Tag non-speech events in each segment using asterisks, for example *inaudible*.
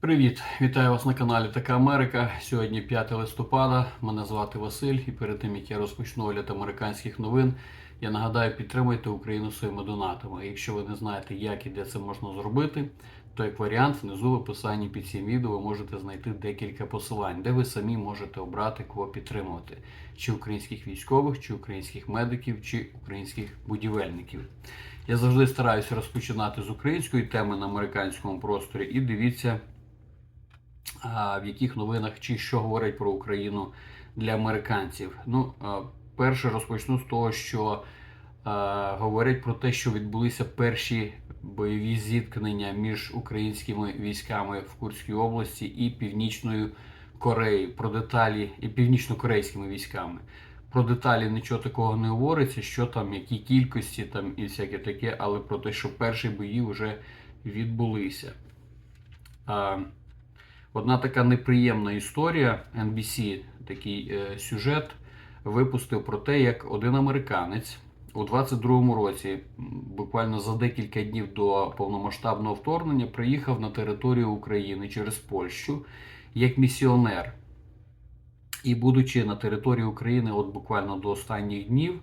Привіт! Вітаю вас на каналі Така Америка. Сьогодні 5 листопада. Мене звати Василь, і перед тим як я розпочну огляд американських новин, я нагадаю, підтримуйте Україну своїми донатами. Якщо ви не знаєте, як і де це можна зробити, то як варіант внизу в описанні під цим відео ви можете знайти декілька посилань, де ви самі можете обрати кого підтримувати: чи українських військових, чи українських медиків, чи українських будівельників. Я завжди стараюся розпочинати з української теми на американському просторі і дивіться в яких новинах чи що говорять про Україну для американців. Ну, перше розпочну з того, що говорять про те, що відбулися перші бойові зіткнення між українськими військами в Курській області і Північною Кореєю. Про деталі і північно-корейськими військами. Про деталі нічого такого не говориться, що там, які кількості там і всяке таке, але про те, що перші бої вже відбулися. Одна така неприємна історія. NBC такий е, сюжет випустив про те, як один американець у 22-му році, буквально за декілька днів до повномасштабного вторгнення, приїхав на територію України через Польщу як місіонер. І будучи на території України, от буквально до останніх днів,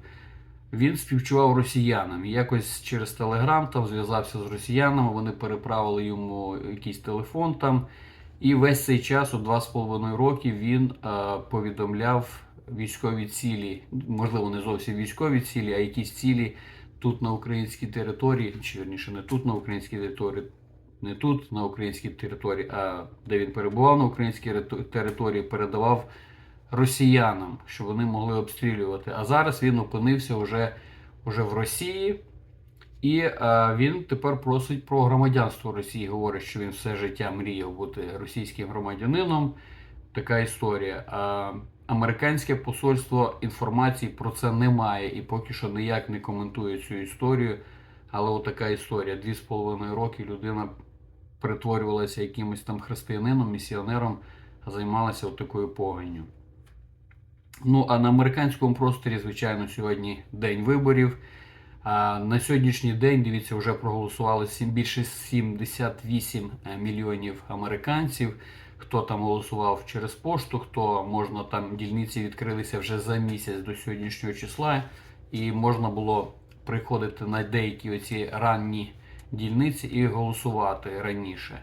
він співчував росіянам. І якось через Телеграм там зв'язався з росіянами, вони переправили йому якийсь телефон там. І весь цей час, у 2,5 роки, він е, повідомляв військові цілі, можливо, не зовсім військові цілі, а якісь цілі тут на українській території, чи вірніше не тут на українській території, не тут на українській території, а де він перебував на українській території, передавав росіянам, щоб вони могли обстрілювати. А зараз він опинився вже, вже в Росії. І е, він тепер просить про громадянство Росії. Говорить, що він все життя мріяв бути російським громадянином. Така історія. А американське посольство інформації про це не має і поки що ніяк не коментує цю історію. Але отака історія. Дві з половиною роки людина перетворювалася якимось там християнином, місіонером, а займалася такою поганню. Ну а на американському просторі, звичайно, сьогодні день виборів. На сьогоднішній день, дивіться, вже проголосували більше 78 мільйонів американців. Хто там голосував через пошту, хто можна там дільниці відкрилися вже за місяць до сьогоднішнього числа, і можна було приходити на деякі оці ранні дільниці і голосувати раніше.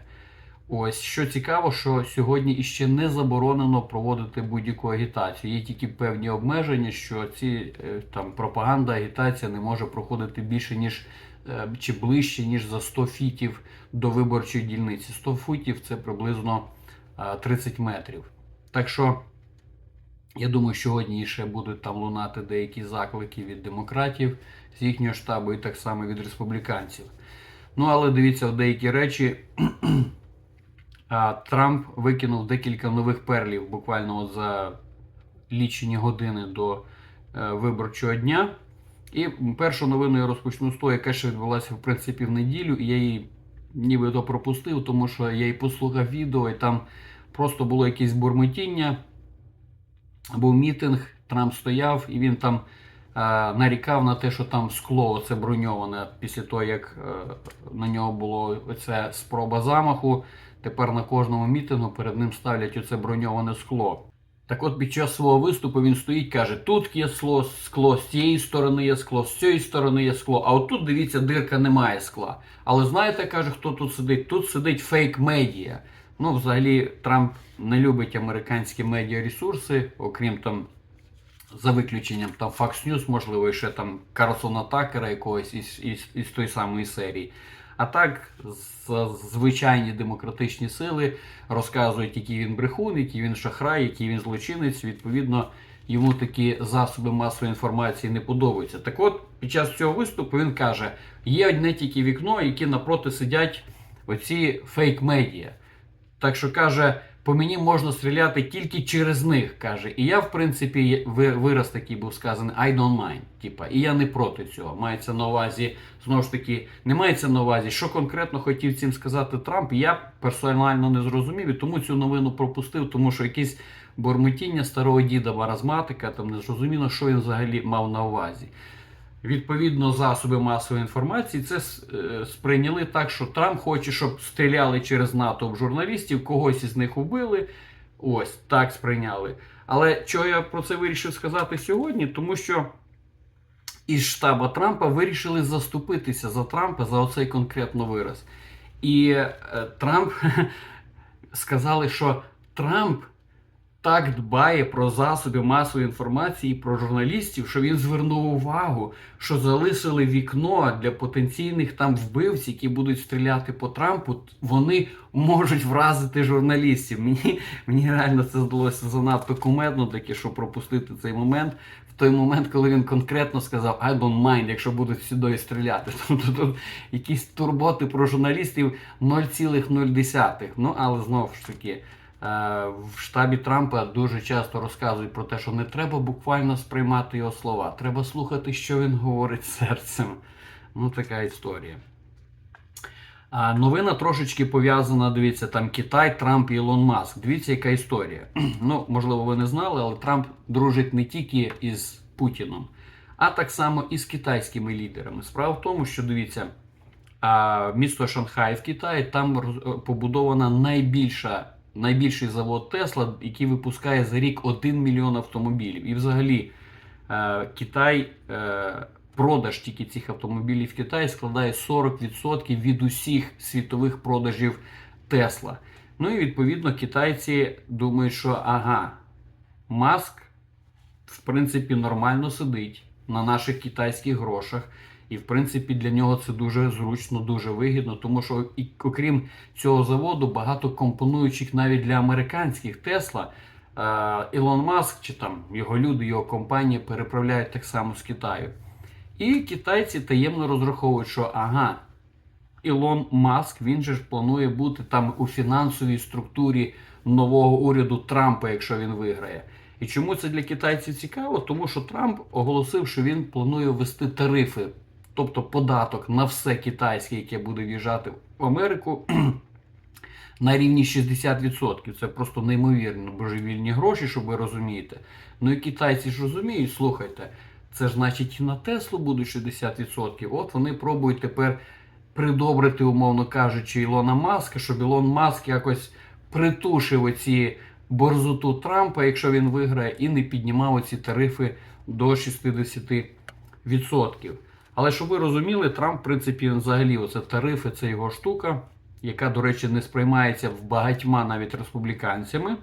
Ось що цікаво, що сьогодні іще не заборонено проводити будь-яку агітацію. Є тільки певні обмеження, що ці е, там пропаганда, агітація не може проходити більше ніж е, чи ближче, ніж за 100 фітів до виборчої дільниці. 100 футів це приблизно е, 30 метрів. Так що я думаю, сьогодні ще будуть там лунати деякі заклики від демократів з їхнього штабу і так само від республіканців. Ну але дивіться, деякі речі. Трамп викинув декілька нових перлів буквально за лічені години до е, виборчого дня. І першу новину я розпочну з того, яка ще відбулася в принципі в неділю, і я її нібито пропустив, тому що я і послухав відео, і там просто було якесь бурмотіння. Був мітинг, Трамп стояв, і він там е, нарікав на те, що там скло оце броньоване після того, як е, на нього було оця спроба замаху. Тепер на кожному мітингу перед ним ставлять оце броньоване скло. Так от під час свого виступу він стоїть, каже: тут є скло, скло, з цієї сторони є скло, з цієї сторони є скло. А от тут, дивіться, дирка немає скла. Але знаєте, каже, хто тут сидить? Тут сидить фейк медіа. Ну, взагалі, Трамп не любить американські медіаресурси, окрім там, за виключенням там Fox News, можливо, і ще там Карлсона Такера якогось із, із, із тої самої серії. А так, звичайні демократичні сили розказують, який він брехун, який він шахрай, який він злочинець. Відповідно, йому такі засоби масової інформації не подобаються. Так от, під час цього виступу він каже: є одне тільки вікно, які напроти сидять оці фейк-медіа. Так що каже, по мені можна стріляти тільки через них. каже. І я, в принципі, ви- вираз такий був сказаний I don't mind. Типа, і я не проти цього. Мається на увазі, знову ж таки, не мається на увазі, що конкретно хотів цим сказати Трамп. Я персонально не зрозумів і тому цю новину пропустив, тому що якесь бормотіння старого діда маразматика, там не зрозуміло, що він взагалі мав на увазі. Відповідно засоби масової інформації це е, сприйняли так, що Трамп хоче, щоб стріляли через НАТО журналістів, когось із них убили. Ось так сприйняли. Але чого я про це вирішив сказати сьогодні? Тому що із штаба Трампа вирішили заступитися за Трампа за оцей конкретно вираз. І е, Трамп *laughs* сказали, що Трамп так дбає про засоби масової інформації і про журналістів, що він звернув увагу, що залишили вікно для потенційних там вбивців, які будуть стріляти по Трампу. Вони можуть вразити журналістів. Мені, мені реально це здалося занадто кумедно, таке, щоб пропустити цей момент. В той момент, коли він конкретно сказав I don't mind, якщо будуть сюди стріляти. *laughs* Тобто тут якісь турботи про журналістів 0,0. Ну але знову ж таки. Е, В штабі Трампа дуже часто розказують про те, що не треба буквально сприймати його слова, треба слухати, що він говорить серцем. Ну, така історія. А новина трошечки пов'язана, дивіться, там Китай, Трамп і Ілон Маск. Дивіться, яка історія. *clears throat* Ну, можливо, ви не знали, але Трамп дружить не тільки із Путіном, а так само і з китайськими лідерами. Справа в тому, що дивіться, місто Шанхай в Китаї там побудована найбільша. Найбільший завод Тесла, який випускає за рік 1 мільйон автомобілів. І взагалі е, Китай, е, продаж тільки цих автомобілів в Китаї складає 40% від усіх світових продажів Тесла. Ну і відповідно китайці думають, що ага, Маск в принципі нормально сидить на наших китайських грошах. І в принципі для нього це дуже зручно, дуже вигідно, тому що і окрім цього заводу багато компонуючих навіть для американських Тесла. е, Ілон Маск чи там його люди, його компанія переправляють так само з Китаю. І китайці таємно розраховують, що ага, Ілон Маск він же ж планує бути там у фінансовій структурі нового уряду Трампа, якщо він виграє. І чому це для китайців цікаво? Тому що Трамп оголосив, що він планує ввести тарифи, тобто податок на все китайське, яке буде в'їжджати в Америку. *clears throat* На рівні 60%. Це просто неймовірно божевільні гроші, щоб ви розумієте. Ну і китайці ж розуміють, слухайте, це ж значить і на Теслу будуть 60%. От вони пробують тепер придобрити, умовно кажучи, Ілона Маска, щоб Ілон Маск якось притушив оці борзоту Трампа, якщо він виграє, і не піднімав оці тарифи до 60%. Але щоб ви розуміли, Трамп, в принципі, взагалі, оце тарифи це його штука, яка, до речі, не сприймається в багатьма навіть республіканцями.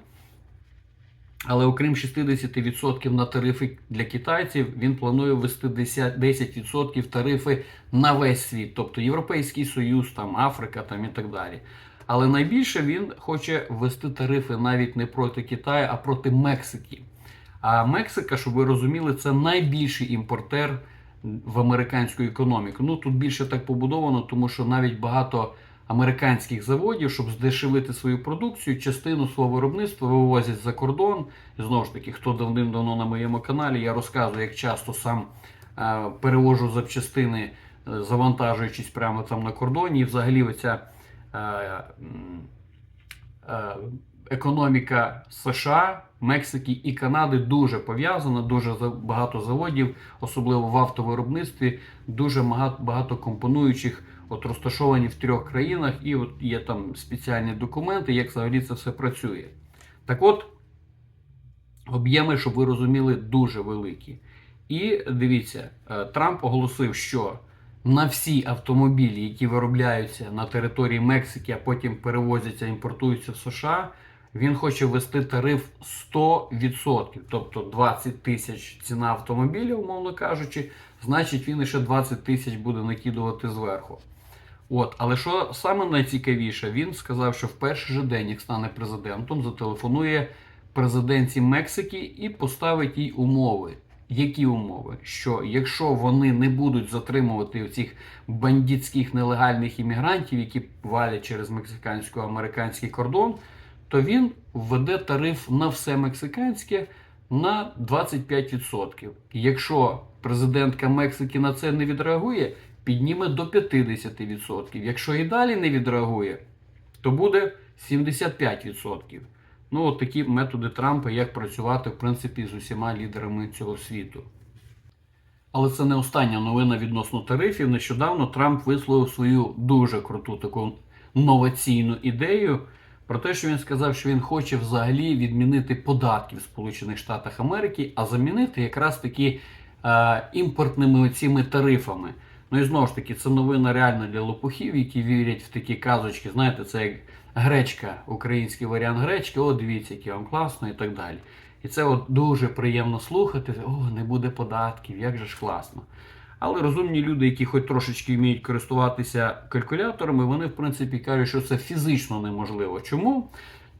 Але окрім 60% на тарифи для китайців, він планує ввести 10%, 10% тарифи на весь світ, тобто Європейський Союз, там, Африка там, і так далі. Але найбільше він хоче ввести тарифи навіть не проти Китаю, а проти Мексики. А Мексика, щоб ви розуміли, це найбільший імпортер в американську економіку. Ну тут більше так побудовано, тому що навіть багато американських заводів, щоб здешевити свою продукцію, частину свого виробництва вивозять за кордон. І знову ж таки, хто давним-давно на моєму каналі, я розказую, як часто сам е, перевожу запчастини, е, завантажуючись прямо там на кордоні. І взагалі оця е, економіка США, Мексики і Канади дуже пов'язана, дуже багато заводів, особливо в автовиробництві, дуже багато компонуючих от розташовані в трьох країнах, і от є там спеціальні документи, як взагалі це все працює. Так от, об'єми, щоб ви розуміли, дуже великі. І дивіться, е, Трамп оголосив, що на всі автомобілі, які виробляються на території Мексики, а потім перевозяться, імпортуються в США, він хоче ввести тариф 100%, тобто 20 тисяч ціна автомобіля, умовно кажучи, значить він ще 20 тисяч буде накидувати зверху. От, але що саме найцікавіше, він сказав, що в перший же день, як стане президентом, зателефонує президентці Мексики і поставить їй умови. Які умови? Що якщо вони не будуть затримувати цих бандитських нелегальних іммігрантів, які валять через мексикансько-американський кордон, то він введе тариф на все мексиканське на 25%. Якщо президентка Мексики на це не відреагує, підніме до 50%. Якщо і далі не відреагує, то буде 75%. Ну, от такі методи Трампа, як працювати в принципі з усіма лідерами цього світу. Але це не остання новина відносно тарифів. Нещодавно Трамп висловив свою дуже круту таку новаційну ідею про те, що він сказав, що він хоче взагалі відмінити податки в Сполучених Штатах Америки, а замінити якраз таки е, імпортними цими тарифами. Ну і знову ж таки, це новина реально для лопухів, які вірять в такі казочки. Знаєте, це як гречка, український варіант гречки. О, дивіться, який вам класно і так далі. І це от дуже приємно слухати. О, не буде податків, як же ж класно. Але розумні люди, які хоч трошечки вміють користуватися калькуляторами, вони в принципі кажуть, що це фізично неможливо. Чому?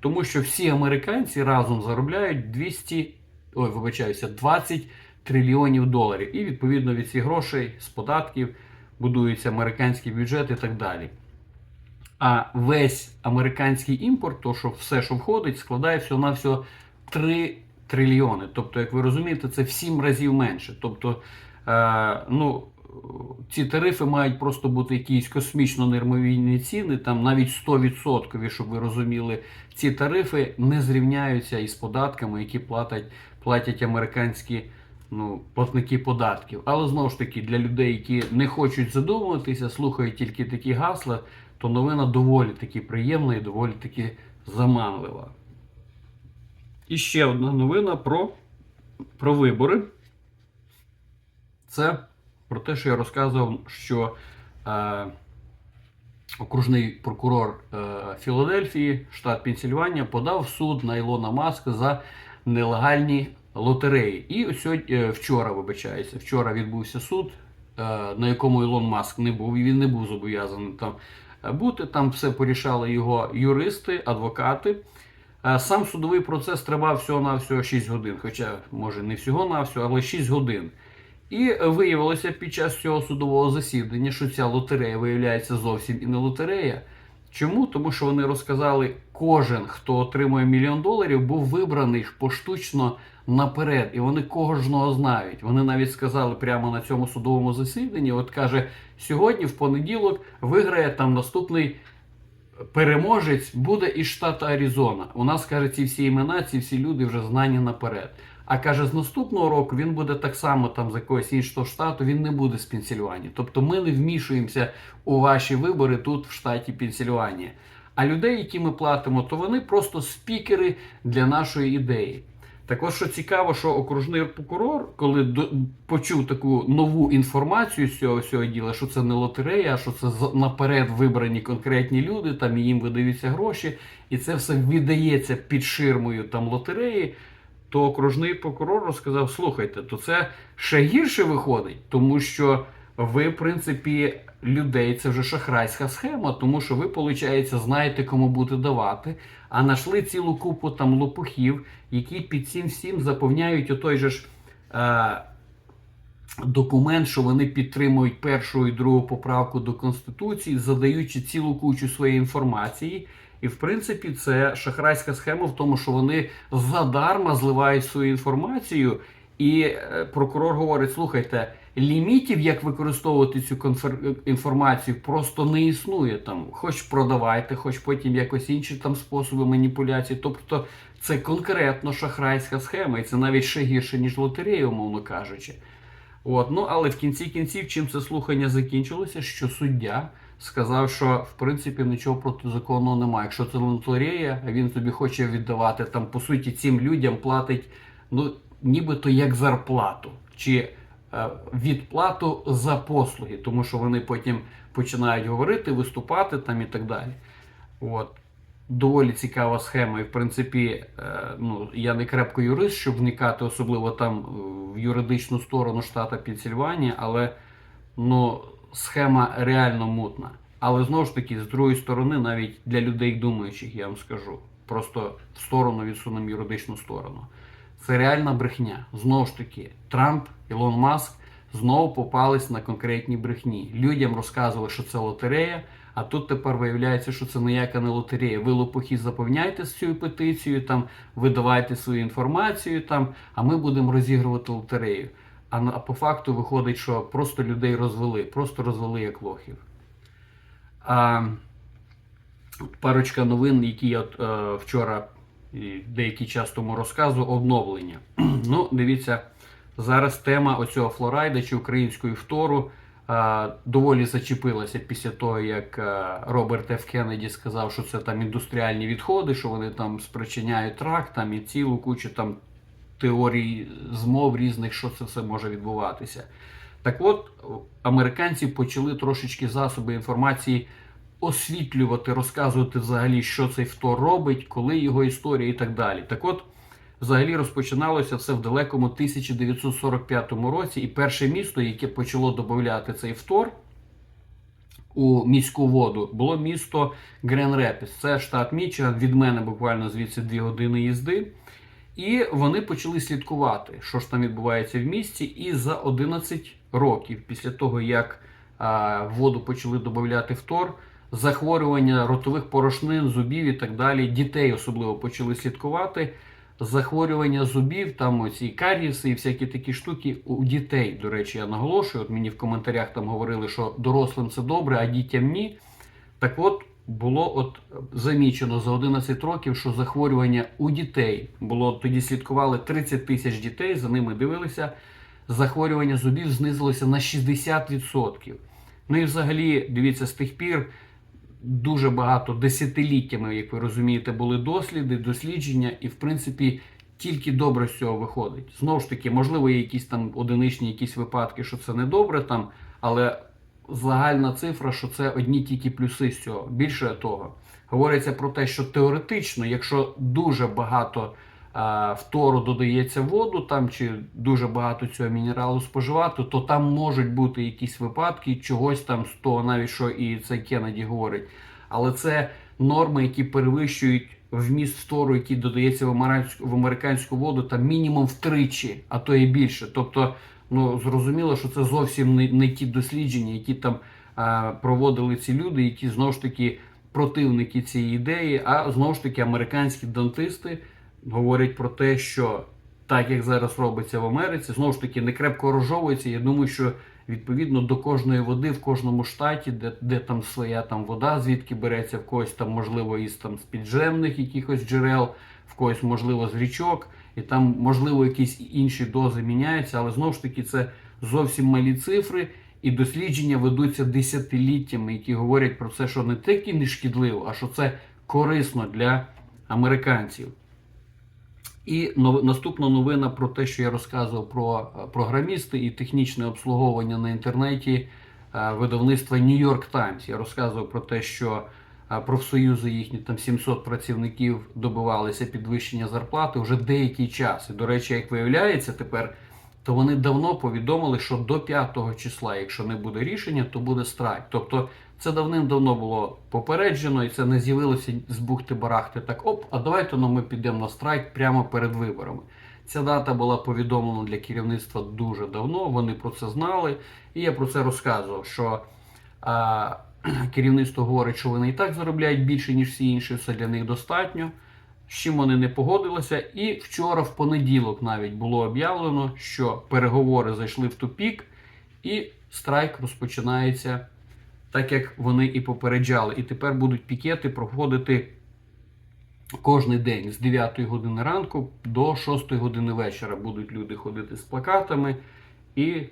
Тому що всі американці разом заробляють 200, ой, вибачаюся, 20 трильйонів доларів. І відповідно від цих грошей з податків будується американський бюджет і так далі. А весь американський імпорт, то що все, що входить, складає всього-навсього 3 трильйони. Тобто, як ви розумієте, це в 7 разів менше. Тобто, ну, ці тарифи мають просто бути якісь космічно неймовірні ціни, там навіть 100%, щоб ви розуміли, ці тарифи не зрівняються із податками, які платять, платять американські ну, платники податків. Але знову ж таки, для людей, які не хочуть задумуватися, слухають тільки такі гасла, то новина доволі таки приємна і доволі таки заманлива. І ще одна новина про, про вибори. Це про те, що я розказував, що е, окружний прокурор е, Філадельфії, штат Пенсільванія, подав в суд на Ілона Маска за нелегальні лотереї. І ось сьогодні, е, вчора, вибачаюся, вчора відбувся суд, е, на якому Ілон Маск не був, і він не був зобов'язаний там е, бути. Там все порішали його юристи, адвокати. Е, Сам судовий процес тривав всього-навсього 6 годин, хоча, може, не всього-навсього, але 6 годин. І виявилося під час цього судового засідання, що ця лотерея виявляється зовсім і не лотерея. Чому? Тому що вони розказали, кожен, хто отримує мільйон доларів, був вибраний поштучно наперед, і вони кожного знають. Вони навіть сказали прямо на цьому судовому засіданні: от каже, сьогодні, в понеділок, виграє там наступний переможець буде із штату Аризона. У нас каже, ці всі імена, ці всі люди вже знані наперед. А каже, з наступного року він буде так само там з якогось іншого штату, він не буде з Пенсільванії. Тобто ми не вмішуємося у ваші вибори тут, в штаті Пенсільванія. А людей, які ми платимо, то вони просто спікери для нашої ідеї. Також що цікаво, що окружний прокурор, коли до, почув таку нову інформацію з цього всього діла, що це не лотерея, а що це наперед вибрані конкретні люди, там їм видаються гроші, і це все віддається під ширмою там лотереї. То окружний прокурор розказав: слухайте, то це ще гірше виходить, тому що ви, в принципі, людей це вже шахрайська схема, тому що ви, виходить, знаєте, кому буде давати, а знайшли цілу купу там лопухів, які під цим всім заповняють отой же ж. Е- Документ, що вони підтримують першу і другу поправку до Конституції, задаючи цілу кучу своєї інформації. І в принципі, це шахрайська схема в тому, що вони задарма зливають свою інформацію, і е, прокурор говорить: слухайте, лімітів, як використовувати цю конфер- інформацію, просто не існує там. Хоч продавайте, хоч потім якось інші там способи маніпуляції. Тобто це конкретно шахрайська схема, і це навіть ще гірше, ніж лотерея, умовно кажучи. От, ну але в кінці кінців, чим це слухання закінчилося, що суддя сказав, що в принципі нічого протизаконного немає. Якщо це лотерея, а він тобі хоче віддавати там, по суті, цим людям платить ну, нібито як зарплату чи е, відплату за послуги, тому що вони потім починають говорити, виступати там і так далі. От. Доволі цікава схема, і в принципі, е, ну я не крепко юрист, щоб вникати, особливо там в юридичну сторону штата Пенсільванія, але ну, схема реально мутна. Але знову ж таки, з другої сторони, навіть для людей думаючих, я вам скажу, просто в сторону відсунемо юридичну сторону. Це реальна брехня. Знову ж таки, Трамп, Ілон Маск знову попались на конкретні брехні. Людям розказували, що це лотерея. А тут тепер виявляється, що це ніяка не лотерея. Ви лопухи заповняйте з цією петицією, там видавайте свою інформацію, там, а ми будемо розігрувати лотерею. А, по факту виходить, що просто людей розвели, просто розвели як лохів. А, парочка новин, які я е, вчора деякий час тому розказував, обновлення. *clears throat* ну, дивіться, зараз тема оцього Флорайда чи української втору е, доволі зачепилася після того, як е, Роберт Ф. Кеннеді сказав, що це там індустріальні відходи, що вони там спричиняють рак, там і цілу кучу там теорій змов різних, що це все може відбуватися. Так от, американці почали трошечки засоби інформації освітлювати, розказувати взагалі, що цей втор робить, коли його історія і так далі. Так от, взагалі розпочиналося все в далекому 1945 році, і перше місто, яке почало додати цей втор у міську воду, було місто Грен Репіс. Це штат Мічиган, від мене буквально звідси 2 години їзди. І вони почали слідкувати, що ж там відбувається в місті. І за 11 років, після того, як а, воду почали додати фтор, захворювання ротових порошнин, зубів і так далі, дітей особливо почали слідкувати. Захворювання зубів, там оці каріси і всякі такі штуки у дітей. До речі, я наголошую. От мені в коментарях там говорили, що дорослим це добре, а дітям ні. Так от було от замічено за 11 років, що захворювання у дітей було тоді слідкували 30 тисяч дітей, за ними дивилися. Захворювання зубів знизилося на 60%. Ну і взагалі, дивіться, з тих пір дуже багато десятиліттями, як ви розумієте, були досліди, дослідження, і в принципі тільки добре з цього виходить. Знову ж таки, можливо, є якісь там одиничні якісь випадки, що це не добре там, але загальна цифра, що це одні тільки плюси з цього. Більше того, говориться про те, що теоретично, якщо дуже багато а, фтору додається воду, там чи дуже багато цього мінералу споживати, то там можуть бути якісь випадки, чогось там з того, навіть що і цей Кеннеді говорить. Але це норми, які перевищують вміст фтору, який додається в американську воду, там мінімум втричі, а то і більше. Тобто, ну зрозуміло, що це зовсім не, не ті дослідження, які там а, проводили ці люди, які знову ж таки противники цієї ідеї, а знову ж таки американські дантисти говорять про те, що так як зараз робиться в Америці, знову ж таки не крепко розжовується. Я думаю, що відповідно до кожної води в кожному штаті, де, де там своя там вода, звідки береться, в когось там, можливо, із там з підземних якихось джерел, в когось, можливо, з річок, і там, можливо, якісь інші дози міняються, але знову ж таки це зовсім малі цифри. І дослідження ведуться десятиліттями, які говорять про це, що не тільки не шкідливо, а що це корисно для американців. І наступна новина про те, що я розказував про е, програмісти і технічне обслуговування на інтернеті е, видавництва New York Times. Я розказував про те, що профсоюзи їхні там 700 працівників добивалися підвищення зарплати вже деякий час. І, до речі, як виявляється, тепер то вони давно повідомили, що до 5 числа, якщо не буде рішення, то буде страйк. Тобто це давним-давно було попереджено, і це не з'явилося з бухти-барахти. Так, оп, а давайте ну, ми підемо на страйк прямо перед виборами. Ця дата була повідомлена для керівництва дуже давно. Вони про це знали, і я про це розказував. Що а, *clears throat* керівництво говорить, що вони і так заробляють більше, ніж всі інші, все для них достатньо. З чим вони не погодилися, і вчора, в понеділок, навіть було об'явлено, що переговори зайшли в тупік, і страйк розпочинається так як вони і попереджали. І тепер будуть пікети проходити кожен день з 9 години ранку до 6 години вечора. Будуть люди ходити з плакатами і.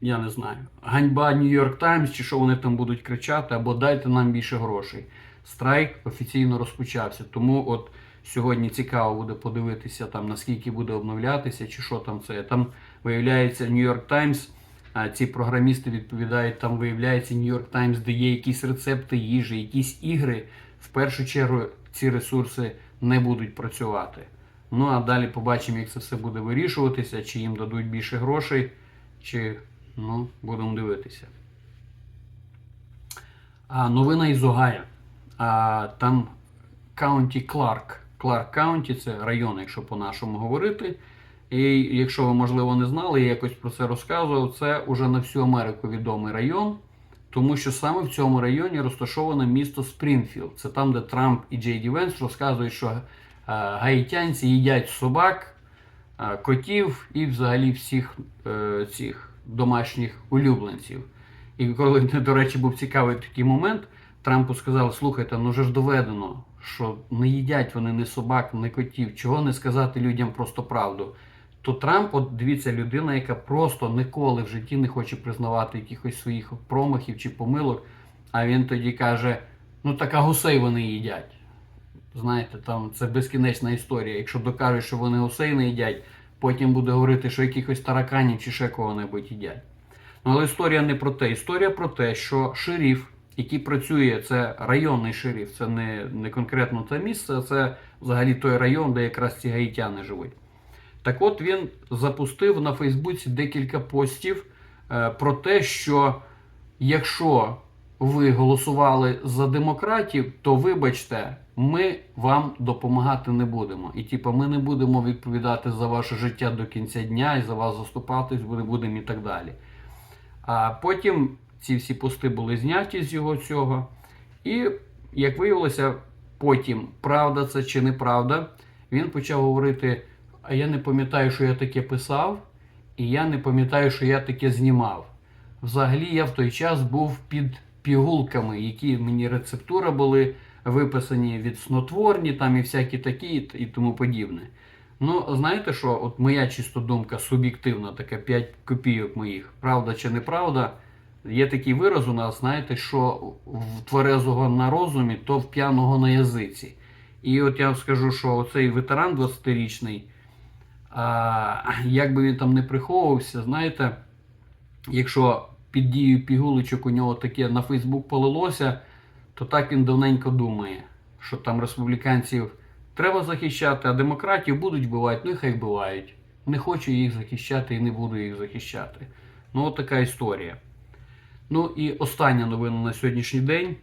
Я не знаю, ганьба Нью-Йорк Таймс, чи що вони там будуть кричати, або дайте нам більше грошей. Страйк офіційно розпочався. Тому от сьогодні цікаво буде подивитися, там наскільки буде обновлятися, чи що там це. Там виявляється Нью-Йорк Таймс а ці програмісти відповідають, там виявляється Нью-Йорк Таймс, де є якісь рецепти їжі, якісь ігри. В першу чергу ці ресурси не будуть працювати. Ну а далі побачимо, як це все буде вирішуватися, чи їм дадуть більше грошей, чи ну, будемо дивитися. А, Новина із Огайо. А, Там Каунті Кларк. Кларк Каунті це район, якщо по-нашому говорити. І якщо ви, можливо, не знали, я якось про це розказував, це уже на всю Америку відомий район, тому що саме в цьому районі розташоване місто Спрінфілд. Це там, де Трамп і Джей Ді Венс розказують, що е, гаїтянці їдять собак, е, котів і взагалі всіх е, цих домашніх улюбленців. І коли, *laughs* до речі, був цікавий такий момент, Трампу сказали, слухайте, ну вже ж доведено, що не їдять вони ні собак, ні котів. Чого не сказати людям просто правду? то Трамп, от дивіться, людина, яка просто ніколи в житті не хоче признавати якихось своїх промахів чи помилок, а він тоді каже: ну так а гусей вони їдять. Знаєте, там це безкінечна історія. Якщо докажуть, що вони гусей не їдять, потім буде говорити, що якихось тараканів чи ще кого-небудь їдять. Ну, але історія не про те. Історія про те, що шериф, який працює, це районний шериф, це не, не конкретно це місце, це взагалі той район, де якраз ці гаїтяни живуть. Так от він запустив на Фейсбуці декілька постів е, про те, що якщо ви голосували за демократів, то вибачте, ми вам допомагати не будемо. І типу, ми не будемо відповідати за ваше життя до кінця дня і за вас заступатись, не будемо і так далі. А потім ці всі пости були зняті з його цього. І, як виявилося, потім, правда це чи неправда, він почав говорити: а я не пам'ятаю, що я таке писав, і я не пам'ятаю, що я таке знімав. Взагалі, я в той час був під пігулками, які мені рецептура були виписані від снотворні, там і всякі такі, і тому подібне. Ну, знаєте що, от моя чисто думка суб'єктивна, така 5 копійок моїх, правда чи неправда, є такий вираз у нас, знаєте, що в тверезого на розумі, то в п'яного на язиці. І от я вам скажу, що оцей ветеран 20-річний, а, як би він там не приховувався, знаєте, якщо під дією пігулочок у нього таке на Фейсбук полилося, то так він давненько думає, що там республіканців треба захищати, а демократів будуть вбивати, ну і хай вбивають. Не хочу їх захищати і не буду їх захищати. Ну, от така історія. Ну і остання новина на сьогоднішній день.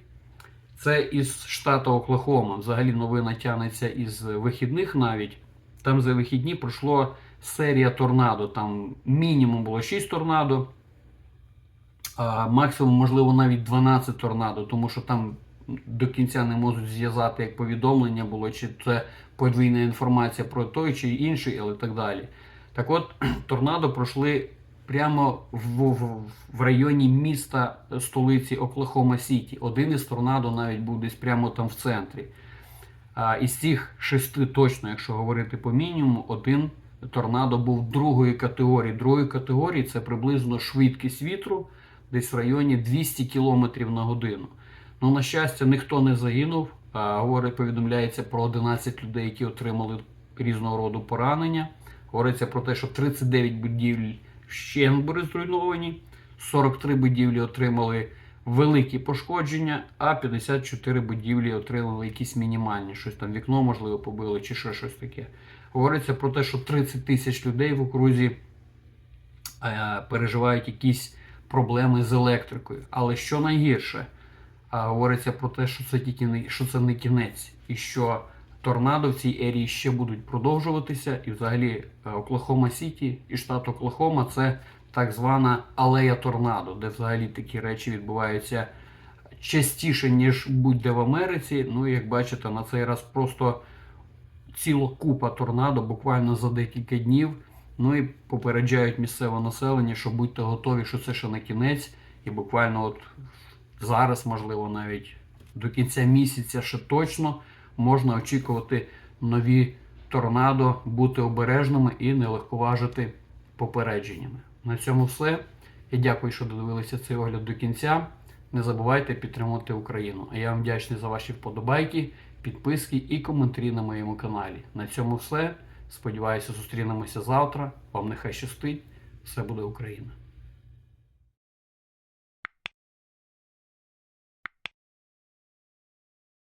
Це із штату Оклахома. Взагалі новина тягнеться із вихідних навіть. Там за вихідні пройшло серія торнадо. Там мінімум було 6 торнадо, а максимум, можливо, навіть 12 торнадо, тому що там до кінця не можуть зв'язати, як повідомлення було, чи це подвійна інформація про той чи інший, але так далі. Так от, *clears throat* торнадо пройшли прямо в, в, в районі міста столиці Оклахома Сіті. Один із торнадо навіть був десь прямо там в центрі. А із цих шести, точно, якщо говорити по мінімуму, один торнадо був другої категорії. Другої категорії це приблизно швидкість вітру, десь в районі 200 км на годину. Ну, на щастя, ніхто не загинув. Говорить, повідомляється про 11 людей, які отримали різного роду поранення. Говориться про те, що 39 будівель ще були зруйновані, 43 будівлі отримали великі пошкодження, а 54 будівлі отримали якісь мінімальні, щось там вікно, можливо, побили чи ще щось таке. Говориться про те, що 30 тисяч людей в окрузі е, переживають якісь проблеми з електрикою. Але що найгірше, а, говориться про те, що це тільки не що це не кінець, і що торнадо в цій ерії ще будуть продовжуватися. І взагалі е, Оклахома Сіті і штат Оклахома це так звана алея торнадо, де взагалі такі речі відбуваються частіше, ніж будь-де в Америці. Ну, і як бачите, на цей раз просто ціла купа торнадо буквально за декілька днів. Ну і попереджають місцеве населення, що будьте готові, що це ще не кінець, і буквально от зараз, можливо, навіть до кінця місяця ще точно можна очікувати нові торнадо, бути обережними і не легковажити попередженнями. На цьому все. Я дякую, що додивилися цей огляд до кінця. Не забувайте підтримувати Україну. А я вам вдячний за ваші вподобайки, підписки і коментарі на моєму каналі. На цьому все. Сподіваюся, зустрінемося завтра. Вам нехай щастить. Все буде Україна!